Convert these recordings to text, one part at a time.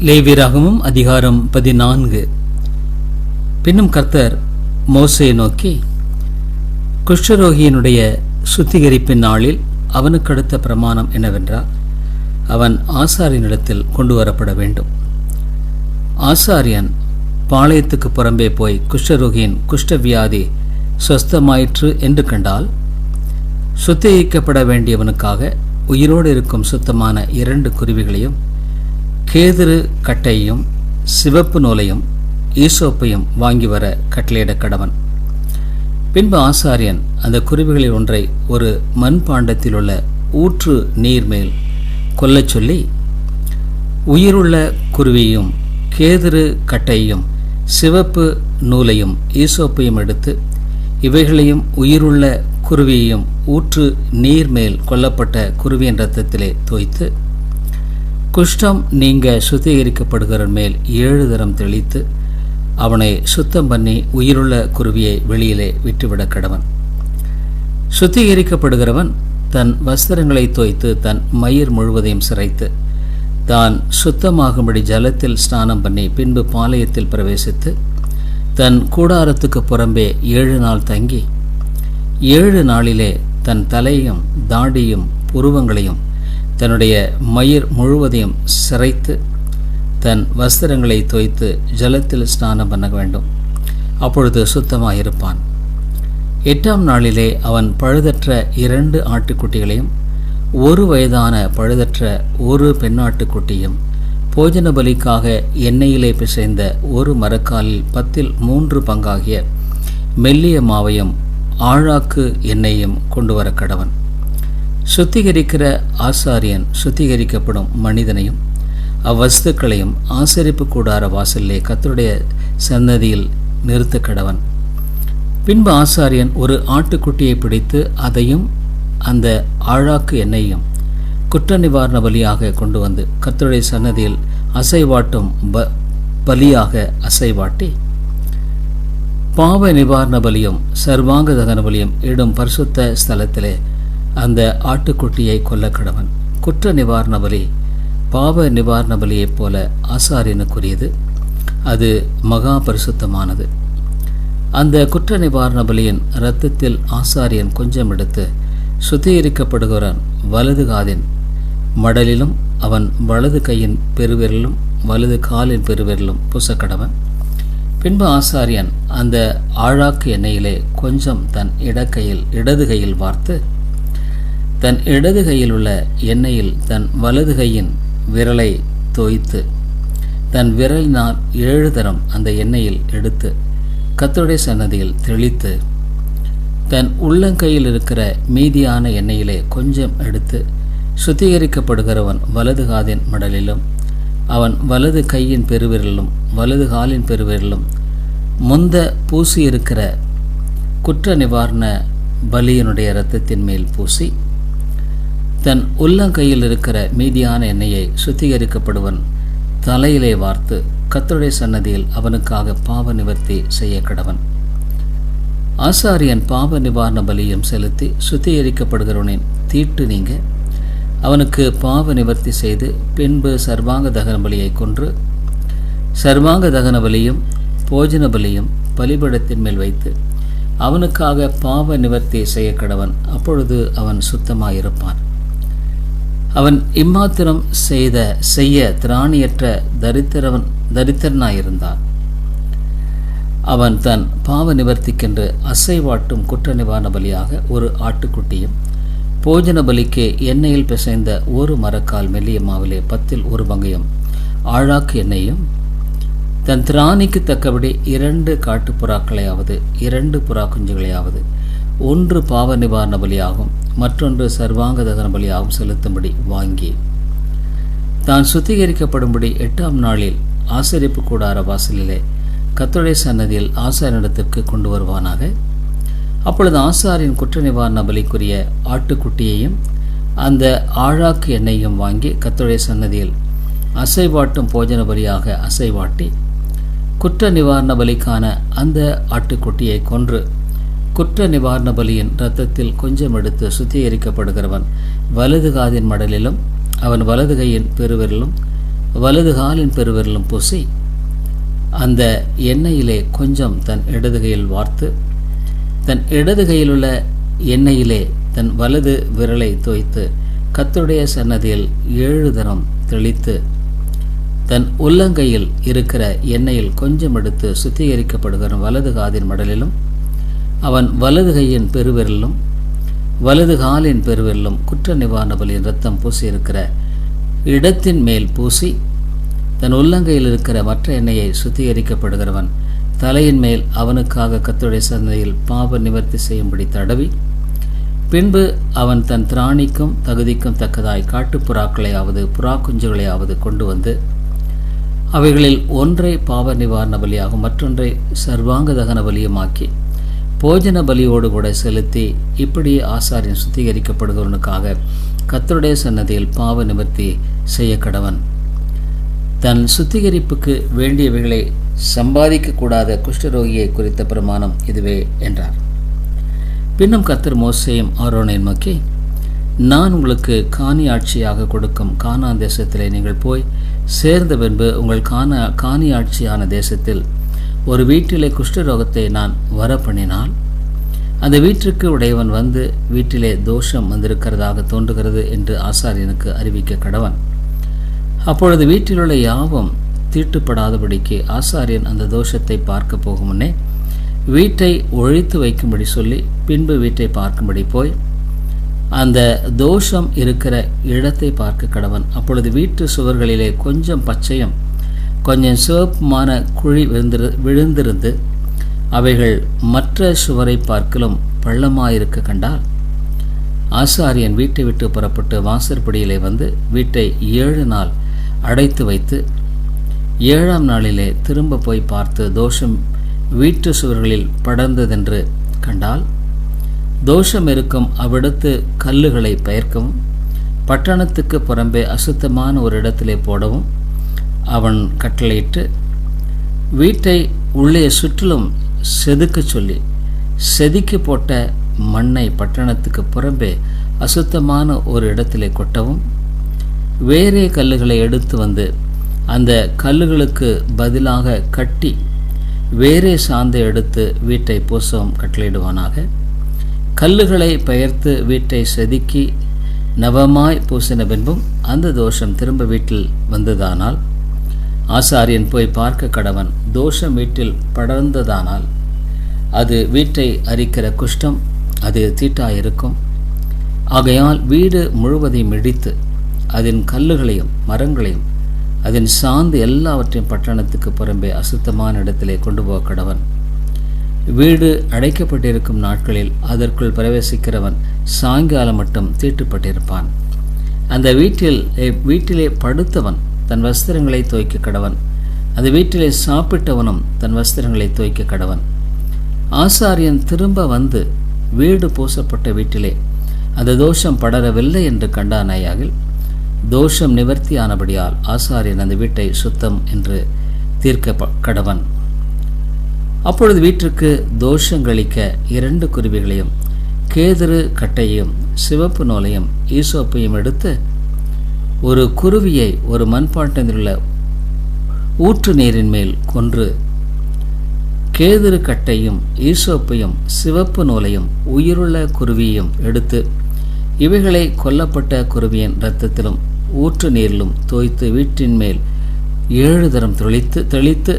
லேவியராகமும் அதிகாரம் பதினான்கு. பின்னும் கர்த்தர் மோசையை நோக்கி குஷ்டரோகியினுடைய சுத்திகரிப்பின் நாளில் அவனுக்கு அடுத்த பிரமாணம் என்னவென்றால் அவன் ஆசாரியனிடத்தில் கொண்டு வரப்பட வேண்டும். ஆசாரியன் பாளையத்துக்கு புறம்பே போய் குஷ்டரோகியின் குஷ்டவியாதி சொஸ்தமாயிற்று என்று கண்டால் சுத்திகரிக்கப்பட வேண்டியவனுக்காக உயிரோடு இருக்கும் சுத்தமான இரண்டு குருவிகளையும் கேதுரு கட்டையும் சிவப்பு நூலையும் ஈசோப்பையும் வாங்கி வர கட்டளையிட கடவன். பின்பு ஆசாரியன் அந்த குருவிகளில் ஒன்றை ஒரு மண்பாண்டத்தில் உள்ள ஊற்று நீர் மேல் கொல்லச் சொல்லி உயிருள்ள குருவியும் கேதுரு கட்டையும் சிவப்பு நூலையும் ஈசோப்பையும் எடுத்து இவைகளையும் உயிருள்ள குருவியையும் ஊற்று நீர் மேல் கொல்லப்பட்ட குருவியின் ரத்தத்திலே தோய்த்து குஷ்டம் நீங்க சுத்திகரிக்கப்படுகிற மேல் ஏழு தரம் தெளித்து அவனை சுத்தம் பண்ணி உயிருள்ள குருவியை வெளியிலே விட்டுவிட கடவன். சுத்திகரிக்கப்படுகிறவன் தன் வஸ்திரங்களை தோய்த்து தன் மயிர் முழுவதையும் சிரைத்து தான் சுத்தமாகும்படி ஜலத்தில் ஸ்நானம் பண்ணி பின்பு பாளையத்தில் பிரவேசித்து தன் கூடாரத்துக்கு புறம்பே ஏழு நாள் தங்கி ஏழு நாளிலே தன் தலையும் தாடியும் புருவங்களையும் தன்னுடைய மயிர் முழுவதையும் சிரைத்து தன் வஸ்திரங்களை தோய்த்து ஜலத்தில் ஸ்நானம் பண்ண வேண்டும். அப்பொழுது சுத்தமாக இருப்பான் எட்டாம் நாளிலே அவன் பழுதற்ற இரண்டு ஆட்டுக்குட்டிகளையும் ஒரு வயதான பழுதற்ற ஒரு பெண்ணாட்டுக்குட்டியும் போஜன பலிக்காக எண்ணெயிலே பிசைந்த ஒரு மரக்காலில் பத்தில் மூன்று பங்காகிய மெல்லிய மாவையும் ஆழாக்கு எண்ணெயையும் கொண்டு வர கடவன் சுத்திகரிக்கிற ஆசாரியன் சுத்திகரிக்கப்படும் மனிதனையும் அவ்வஸ்துக்களையும் ஆசரிப்பு கூடார வாசலிலே கத்தருடைய சன்னதியில் நிறுத்த கடவன். பின்பு ஆசாரியன் ஒரு ஆட்டுக்குட்டியை பிடித்து அதையும் அந்த ஆழாக்கு எண்ணெயையும் குற்ற நிவாரண பலியாக கொண்டு வந்து கத்தருடைய சன்னதியில் அசைவாட்டும் ப பலியாக அசைவாட்டி பாவ நிவாரண பலியும் சர்வாங்க தகன பலியும் இடும் பரிசுத்த ஸ்தலத்திலே அந்த ஆட்டுக்குட்டியை கொல்ல கடவன் குற்ற நிவாரண பலி பாவ நிவாரண பலியைப் போல ஆசாரியனுக்குரியது. அது மகா பரிசுத்தமானது அந்த குற்ற நிவாரண பலியின் இரத்தத்தில் ஆசாரியன் கொஞ்சம் எடுத்து சுத்திகரிக்கப்படுகிறான் வலது காதின் மடலிலும் அவன் வலது கையின் பெருவிரலும் வலது காலின் பெருவிரலும் பூசக்கடவன். பின்பு ஆசாரியன் அந்த ஆழாக்கு எண்ணெயிலே கொஞ்சம் தன் இடக்கையில் இடது கையில் வார்த்து தன் இடது கையில் உள்ள எண்ணெயில் தன் வலது கையின் விரலை தோய்த்து தன் விரலினால் ஏழு தரம் அந்த எண்ணெயில் எடுத்து கத்தருடைய சன்னதியில் தெளித்து தன் உள்ளங்கையில் இருக்கிற மீதியான எண்ணெயிலே கொஞ்சம் எடுத்து சுத்திகரிக்கப்படுகிறவன் வலது காதின் மடலிலும் அவன் வலது கையின் பெருவிரலும் வலது காலின் பெருவிரலும் முந்த பூசி இருக்கிற குற்ற நிவாரண பலியினுடைய இரத்தத்தின் மேல் பூசி தன் உள்ளங்கையில் இருக்கிற மீதியான எண்ணெயை சுத்திகரிக்கப்படுவன். தலையிலே வார்த்து கத்தருடைய சன்னதியில் அவனுக்காக பாவ நிவர்த்தி செய்ய கடவன். ஆசாரியன் பாவ நிவாரண பலியும் செலுத்தி சுத்திகரிக்கப்படுகிறவனின் தீட்டு நீங்க. அவனுக்கு பாவ நிவர்த்தி செய்து பின்பு சர்வாங்க தகன பலியை கொன்று சர்வாங்க தகன பலியும் போஜன பலியும் பலிபடத்தின் மேல் வைத்து அவனுக்காக பாவ நிவர்த்தி செய்ய கடவன். அப்பொழுது அவன் சுத்தமாயிருப்பான். அவன் இம்மாத்திரம் செய்த செய்ய திராணியற்ற தரித்திரவன் தரித்திரனாயிருந்தான். அவன் தன் பாவ நிவர்த்திக்கென்று அசைவாட்டும் குற்ற நிவாரண பலியாக ஒரு ஆட்டுக்குட்டியும் போஜன பலிக்கு எண்ணெயில் பிசைந்த ஒரு மரக்கால் மெல்லிய மாவிலே பத்தில் ஒரு பங்கையும் ஆழாக்கு எண்ணெயும் தன் திராணிக்கு தக்கபடி இரண்டு காட்டுப்புறாக்களையாவது இரண்டு புறா குஞ்சுகளையாவது ஒன்று பாவ நிவாரண பலியாகும் மற்றொன்று சர்வாங்க தகன பலியாகவும் செலுத்தும்படி வாங்கி. தான் சுத்திகரிக்கப்படும்படி எட்டாம் நாளில் ஆசரிப்பு கூடார வாசலிலே கத்தோடைய சன்னதியில் ஆசாரியனிடத்திற்கு கொண்டு வருவானாக. அப்பொழுது ஆசாரின் குற்ற நிவாரண பலிக்குரிய ஆட்டுக்குட்டியையும் அந்த ஆழாக்கு எண்ணெயையும் வாங்கி கத்தோடைய சன்னதியில் அசைவாட்டும் போஜன பலியாக அசைவாட்டி குற்ற நிவாரண பலிக்கான அந்த ஆட்டுக்குட்டியை கொன்று குற்ற நிவாரண பலியின் இரத்தத்தில் கொஞ்சம் எடுத்து சுத்திகரிக்கப்படுகிறவன் வலது காதின் மடலிலும் அவன் வலது கையின் பெருவிரலும் வலது காலின் பெருவிரலும் பூசி அந்த எண்ணெயிலே கொஞ்சம் தன் இடதுகையில் வார்த்து தன் இடதுகையில் உள்ள எண்ணெயிலே தன் வலது விரலை தோய்த்து கத்துடைய சன்னதியில் ஏழு தரம் தெளித்து தன் உள்ளங்கையில் இருக்கிற எண்ணெயில் கொஞ்சம் எடுத்து சுத்திகரிக்கப்படுகிற வலது காதின் மடலிலும் அவன் வலது கையின் பெருவிரலும் வலது காலின் பெருவிரலும் குற்ற நிவாரண பலியின் ரத்தம் பூசியிருக்கிற இடத்தின் மேல் பூசி தன் உள்ளங்கையில் இருக்கிற மற்ற எண்ணெயை சுத்திகரிக்கப்படுகிறவன் தலையின் மேல் அவனுக்காக கத்துடைய சந்தையில் பாவ நிவர்த்தி செய்யும்படி தடவி பின்பு அவன் தன் திராணிக்கும் தகுதிக்கும் தக்கதாய் காட்டுப்புறாக்களையாவது புறா குஞ்சுகளையாவது கொண்டு வந்து அவைகளில் ஒன்றை பாவ நிவாரண பலியாகும் மற்றொன்றை சர்வாங்க தகன பலியுமாக்கி போஜன பலியோடு கூட செலுத்தி இப்படி ஆசாரியன் சுத்திகரிக்கப்படுகிறவனுக்காக கத்தருடைய சன்னதியில் பாவ நிவர்த்தி செய்ய கடவன். தன் சுத்திகரிப்புக்கு வேண்டியவைகளை சம்பாதிக்கக்கூடாத குஷ்டரோகியை குறித்த பிரமாணம் இதுவே என்றார். பின்னும் கத்தர் மோசையும் ஆரோனையும் நோக்கி நான் உங்களுக்கு காணி ஆட்சியாக கொடுக்கும் கானா தேசத்திலே நீங்கள் போய் சேர்ந்த பின்பு உங்கள் காணா காணி ஆட்சியான தேசத்தில் ஒரு வீட்டிலே குஷ்டரோகத்தை நான் வர பண்ணினால் அந்த வீட்டிற்கு உடையவன் வந்து வீட்டிலே தோஷம் வந்திருக்கிறதாக தோன்றுகிறது என்று ஆசாரியனுக்கு அறிவிக்க கடவன். அப்பொழுது வீட்டிலுள்ள யாவும் தீட்டுப்படாதபடிக்கு ஆசாரியன் அந்த தோஷத்தை பார்க்க போகும் முன்னே வீட்டை ஒழித்து வைக்கும்படி சொல்லி பின்பு வீட்டை பார்க்கும்படி போய் அந்த தோஷம் இருக்கிற இடத்தை பார்க்க கடவன். அப்பொழுது வீட்டு சுவர்களிலே கொஞ்சம் பச்சையும் கொஞ்சம் சிவப்புமான குழி விழுந்திரு விழுந்திருந்து அவைகள் மற்ற சுவரை பார்க்கலும் பள்ளமாயிருக்க கண்டால் ஆசாரியன் வீட்டை விட்டு புறப்பட்டு வாசற்படியிலே வந்து வீட்டை ஏழு நாள் அடைத்து வைத்து ஏழாம் நாளிலே திரும்ப போய் பார்த்து தோஷம் வீட்டு சுவர்களில் படர்ந்ததென்று கண்டால் தோஷம் இருக்கும் அவ்விடத்து கல்லுகளை பெயர்க்கவும் பட்டணத்துக்கு புறம்பே அசுத்தமான ஒரு இடத்திலே போடவும் அவன் கட்டளையிட்டு வீட்டை உள்ளே சுற்றிலும் செதுக்கச் சொல்லி செதுக்கி போட்ட மண்ணை பட்டணத்துக்கு புறம்பே அசுத்தமான ஒரு இடத்திலே கொட்டவும் வேறே கல்லுகளை எடுத்து வந்து அந்த கல்லுகளுக்கு பதிலாக கட்டி வேறே சாந்தை எடுத்து வீட்டை பூசவும் கட்டளையிடுவானாக. கல்லுகளை பெயர்த்து வீட்டை செதுக்கி நவமாய் பூசின பின்பும் அந்த தோஷம் திரும்ப வீட்டில் வந்ததானால் ஆசாரியன் போய் பார்க்க கடவன் தோஷம் வீட்டில் படர்ந்ததானால் அது வீட்டை அரிக்கிற குஷ்டம் அது தீட்டாயிருக்கும். ஆகையால் வீடு முழுவதையும் இடித்து அதன் கல்லுகளையும் மரங்களையும் அதன் சாந்து எல்லாவற்றையும் பட்டணத்துக்கு புறம்பே அசுத்தமான இடத்திலே கொண்டு போக கடவன். வீடு அடைக்கப்பட்டிருக்கும் நாட்களில் அதற்குள் பிரவேசிக்கிறவன் சாயங்காலம் மட்டும் தீட்டுப்பட்டிருப்பான். அந்த வீட்டில் வீட்டிலே படுத்தவன் தன் வஸ்திரங்களை துவைக்க கடவன். அது வீட்டிலே சாப்பிட்டவனும் தன் வஸ்திரங்களை துவைக்க கடவன். ஆசாரியன் திரும்ப வந்து வீடு பூசப்பட்ட வீட்டிலே அந்த தோஷம் படரவில்லை என்று கண்டானாயாகில் தோஷம் நிவர்த்தியானபடியால் ஆசாரியன் அந்த வீட்டை சுத்தம் என்று தீர்க்க கடவன். அப்பொழுது வீட்டிற்கு தோஷங்களிக்க இரண்டு குருவிகளையும் கேதுரு கட்டையும் சிவப்பு நூலையும் ஈசோப்பையும் எடுத்து ஒரு குருவியை ஒரு மண்பாட்டத்திலுள்ள ஊற்று நீரின் மேல் கொன்று கேதுரு கட்டையும் ஈசோப்பையும் சிவப்பு நூலையும் உயிருள்ள குருவியையும் எடுத்து இவைகளை கொல்லப்பட்ட குருவியின் இரத்தத்திலும் ஊற்று நீரிலும் தோய்த்து வீட்டின் மேல் ஏழு தரம் தெளித்து தெளித்து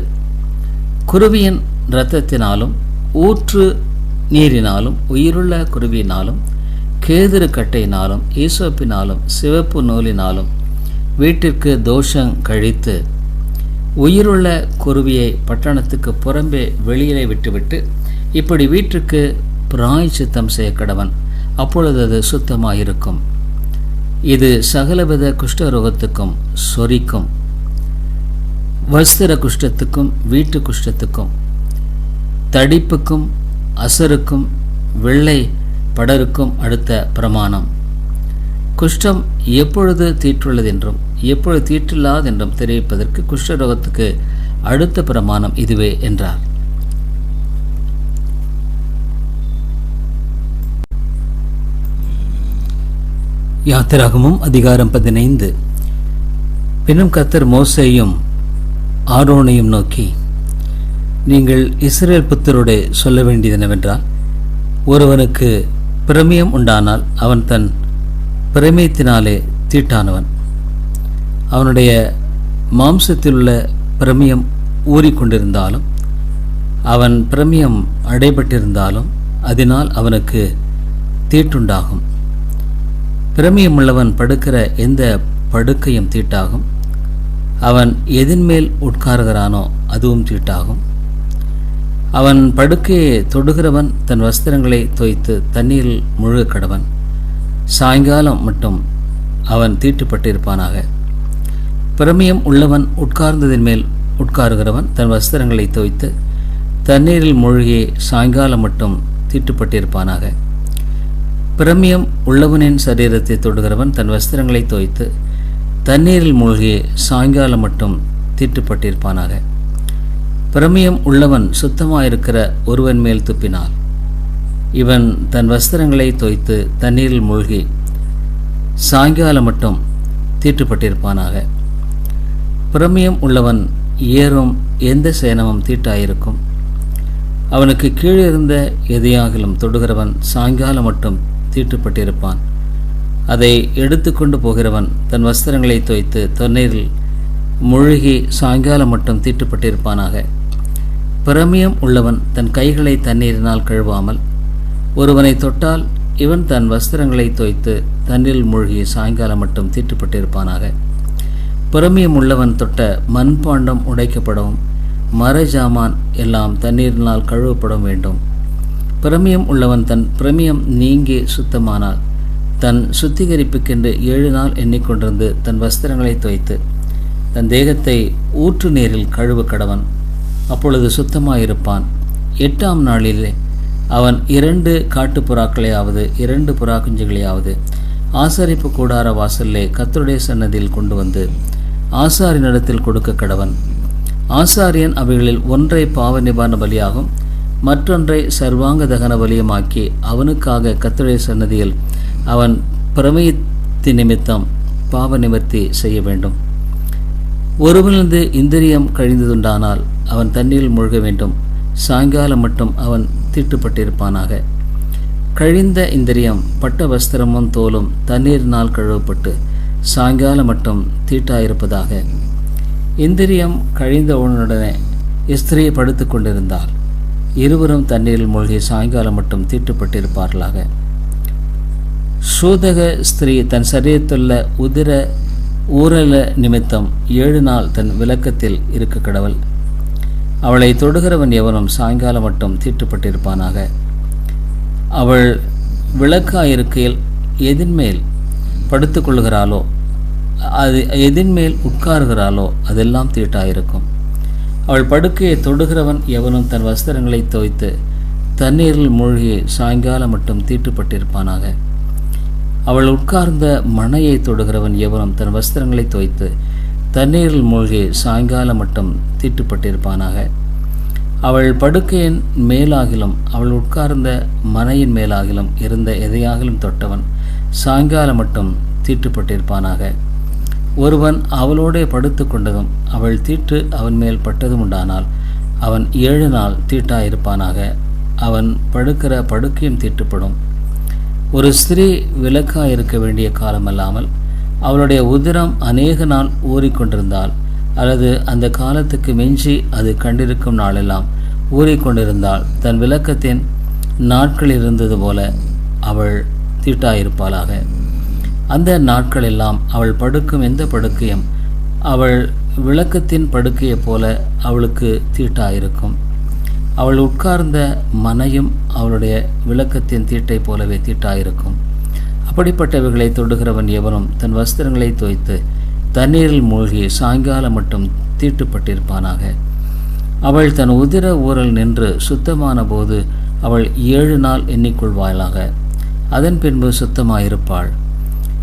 குருவியின் இரத்தத்தினாலும் ஊற்று நீரினாலும் உயிருள்ள குருவியினாலும் கேதுரு கட்டையினாலும் ஈசோப்பினாலும் சிவப்பு நூலினாலும் வீட்டிற்கு தோஷம் கழித்து உயிருள்ள குருவியை பட்டணத்துக்கு புறம்பே வெளியிலே விட்டுவிட்டு இப்படி வீட்டுக்கு பிராய் சித்தம் செய்ய கடவன். அப்பொழுது அது சுத்தமாயிருக்கும். இது சகலவித குஷ்டரோகத்துக்கும் சொரிக்கும். வஸ்திர குஷ்டத்துக்கும் வீட்டு குஷ்டத்துக்கும் தடிப்புக்கும் அசருக்கும் வெள்ளை படருக்கும் அடுத்த பிரமாணம். குஷ்டம் எப்பொழுது தீற்றுள்ளதென்றும் எப்பொழுது தீற்றில்லாதென்றும் தெரிவிப்பதற்கு குஷ்டரோகத்துக்கு அடுத்த பிரமாணம் இதுவே என்றார். யாத்திராகமும் அதிகாரம் பதினைந்து. பின்னும் கத்தர் மோசையும் ஆரோனையும் நோக்கி நீங்கள் இஸ்ரேல் புத்தரோடு சொல்ல வேண்டியது என்னவென்றால் ஒருவனுக்கு பிரமியம் உண்டானால் அவன் தன் பிரமியத்தினாலே தீட்டானவன். அவனுடைய மாம்சத்தில் உள்ள பிரமியம் ஊறிக்கொண்டிருந்தாலும் அவன் பிரமியம் அடைபட்டிருந்தாலும் அதனால் அவனுக்கு தீட்டுண்டாகும். பிரமியம் உள்ளவன் படுக்கிற எந்த படுக்கையும் தீட்டாகும். அவன் எதின்மேல் உட்காருகிறானோ அதுவும் தீட்டாகும். அவன் படுக்கையை தொடுகிறவன் தன் வஸ்திரங்களை தோய்த்து தண்ணீரில் முழுக கடவன். சாயங்காலம் மட்டும் அவன் தீட்டுப்பட்டிருப்பானாக. பிரமியம் உள்ளவன் உட்கார்ந்ததின் மேல் உட்காருகிறவன் தன் வஸ்திரங்களை தோய்த்து தண்ணீரில் மூழ்கி சாயங்காலம் மட்டும் தீட்டுப்பட்டிருப்பானாக. பிரமியம் உள்ளவனின் சரீரத்தை தொடுகிறவன் தன் வஸ்திரங்களை தோய்த்து தண்ணீரில் மூழ்கி சாயங்காலம் மட்டும் தீட்டுப்பட்டிருப்பானாக. பிரமியம் உள்ளவன் சுத்தமாயிருக்கிற ஒருவன் மேல் துப்பினாள் இவன் தன் வஸ்திரங்களை தோய்த்து தண்ணீரில் மூழ்கி சாயங்காலம் மட்டும் தீட்டுப்பட்டிருப்பானாக. பிரமியம் உள்ளவன் ஏறும் எந்த சேனமும் தீட்டாயிருக்கும். அவனுக்கு கீழே இருந்த எதையாகிலும் தொடுகிறவன் சாயங்காலம் மட்டும் தீட்டுப்பட்டிருப்பான். அதை எடுத்துக்கொண்டு போகிறவன் தன் வஸ்திரங்களை தோய்த்து தொன்னீரில் முழுகி சாயங்காலம் மட்டும் தீட்டுப்பட்டிருப்பானாக. பிரமியம் உள்ளவன் தன் கைகளை தண்ணீரினால் கழுவாமல் ஒருவனை தொட்டால் இவன் தன் வஸ்திரங்களை தோய்த்து தண்ணீரில் மூழ்கி சாயங்காலம் மட்டும் தீட்டுப்பட்டிருப்பானாக. பிரமியம் உள்ளவன் தொட்ட மண்பாண்டம் உடைக்கப்படவும் மர ஜாமான் எல்லாம் தண்ணீரினால் கழுவப்பட வேண்டும். பிரமியம் உள்ளவன் தன் பிரமியம் நீங்கி சுத்தமானால் தன் சுத்திகரிப்புக்கென்று ஏழு நாள் எண்ணிக்கொண்டிருந்து தன் வஸ்திரங்களை துவைத்து தன் தேகத்தை ஊற்று நீரில் கழுவ கடவன். அப்பொழுது சுத்தமாயிருப்பான். எட்டாம் நாளிலே அவன் இரண்டு காட்டுப்புறாக்களையாவது இரண்டு புறா குஞ்சுகளையாவது ஆசாரிப்பு கூடார வாசல்லே கத்தருடைய சன்னதியில் கொண்டு வந்து ஆசாரியனிடத்தில் கொடுக்க கடவன். ஆசாரியன் அவைகளில் ஒன்றை பாவ நிவாரண பலியாகும் மற்றொன்றை சர்வாங்க தகன பலியமாக்கி அவனுக்காக கத்தருடைய சன்னதியில் அவன் பிரமயத்தி நிமித்தம் பாவ நிவர்த்தி செய்ய வேண்டும். ஒருவனது இந்திரியம் கழிந்ததுண்டானால் அவன் தண்ணீரில் மூழ்க வேண்டும். சாயங்காலம் மட்டும் அவன் தீட்டுப்பட்டிருப்பானாக. கழிந்த இந்திரியம் பட்ட வஸ்திரமும் தோலும் தண்ணீரினால் கழுவப்பட்டு சாயங்காலம் மட்டும் தீட்டாயிருப்பதாக. இந்திரியம் கழிந்த உடனே ஸ்திரீ படுத்து கொண்டிருந்தால் இருவரும் தண்ணீரில் மூழ்கி சாயங்காலம் மட்டும் தீட்டுப்பட்டிருப்பார்களாக. சூதக ஸ்திரீ தன் சரீரத்துள்ள உதிர ஊரல நிமித்தம் ஏழு நாள் தன் விளக்கத்தில் இருக்க கடவுள். அவளை தொடுகிறவன் எவனும் சாயங்காலம் மட்டும் தீட்டுப்பட்டிருப்பானாக. அவள் விளக்காயிருக்கையில் எதின்மேல் படுத்துக்கொள்கிறாளோ அது எதின்மேல் உட்காருகிறாளோ அதெல்லாம் தீட்டாயிருக்கும். அவள் படுக்கையை தொடுகிறவன் எவனும் தன் வஸ்திரங்களை தோய்த்து தண்ணீரில் மூழ்கி சாயங்காலம் மட்டும் தீட்டுப்பட்டிருப்பானாக. அவள் உட்கார்ந்த மனையை தொடுகிறவன் எவனும் தன் வஸ்திரங்களை தோய்த்து தண்ணீரில் மூழ்கி சாயங்காலம் மட்டும் தீட்டுப்பட்டிருப்பானாக. அவள் படுக்கையின் மேலாகிலும் அவள் உட்கார்ந்த மனையின் மேலாகிலும் இருந்த எதையாகிலும் தொட்டவன் சாயங்காலம் மட்டும் தீட்டுப்பட்டிருப்பானாக. ஒருவன் அவளோடே படுத்து கொண்டதும் அவள் தீட்டு அவன் மேல் பட்டதும் உண்டானால் அவன் ஏழு நாள் தீட்டாயிருப்பானாக. அவன் படுக்கிற படுக்கையும் தீட்டுப்படும். ஒரு ஸ்திரீ விளக்காக இருக்க வேண்டிய காலமல்லாமல் அவளுடைய உதிரம் அநேக நாள் ஊறிக்கொண்டிருந்தால் அல்லது அந்த காலத்துக்கு மிஞ்சி அது கண்டிருக்கும் நாளெல்லாம் ஊறிக்கொண்டிருந்தால் தன் விளக்கத்தின் நாட்கள் இருந்தது போல அவள் தீட்டாயிருப்பாளாக. அந்த நாட்களெல்லாம் அவள் படுக்கும் எந்த படுக்கையும் அவள் விளக்கத்தின் படுக்கையைப் போல அவளுக்கு தீட்டாயிருக்கும். அவள் உட்கார்ந்த மனையும் அவளுடைய விளக்கத்தின் தீட்டை போலவே தீட்டாயிருக்கும். அப்படிப்பட்டவைகளை தொடுகிறவன் எவனும் தன் வஸ்திரங்களை தோய்த்து தண்ணீரில் மூழ்கி சாயங்காலம் மட்டும் தீட்டுப்பட்டிருப்பானாக. அவள் தன் உதிர ஊரல் நின்று சுத்தமான போது அவள் ஏழு நாள் எண்ணிக்கொள்வாளாக. அதன் பின்பு சுத்தமாயிருப்பாள்.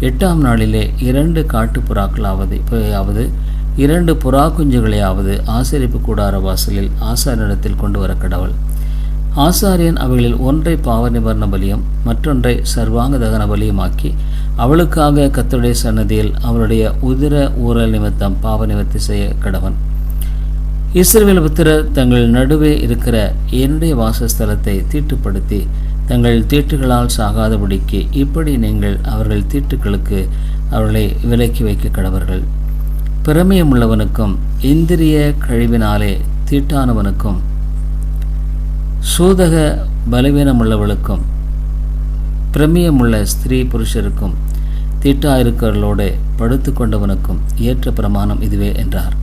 எட்டாம் நாளிலே இரண்டு காட்டுப்புறாக்களாவது இரண்டு புறா குஞ்சுகளையாவது ஆசரிப்பு கூடார வாசலில் ஆசாரிடத்தில் கொண்டு வர கடவுள் ஆசாரியன் அவைகளில் ஒன்றை பாவ நிவாரண பலியும் மற்றொன்றை சர்வாங்க தகன பலியுமாக்கி அவளுக்காக கத்தருடைய சன்னதியில் அவளுடைய உதிர ஊரல் நிமித்தம் பாவ நிவர்த்தி செய்ய கடவன். இஸ்ரேல் புத்திரர் தங்கள் நடுவே இருக்கிற என்னுடைய வாசஸ்தலத்தை தீட்டுப்படுத்தி தங்கள் தீட்டுகளால் சாகாதபடிக்கு இப்படி நீங்கள் அவர்கள் தீட்டுகளுக்கு அவர்களை விலக்கி வைக்க கடவர்கள். பிரமேயமுள்ளவனுக்கும் இந்திரிய கழிவினாலே தீட்டானவனுக்கும் சூதக பலவீனமுள்ளவளுக்கும் பிரமியமுள்ள ஸ்திரீ புருஷருக்கும் தீட்டாயிருக்கிறவர்களோடு படுத்து கொண்டவனுக்கும் ஏற்ற பிரமாணம் இதுவே என்றார்.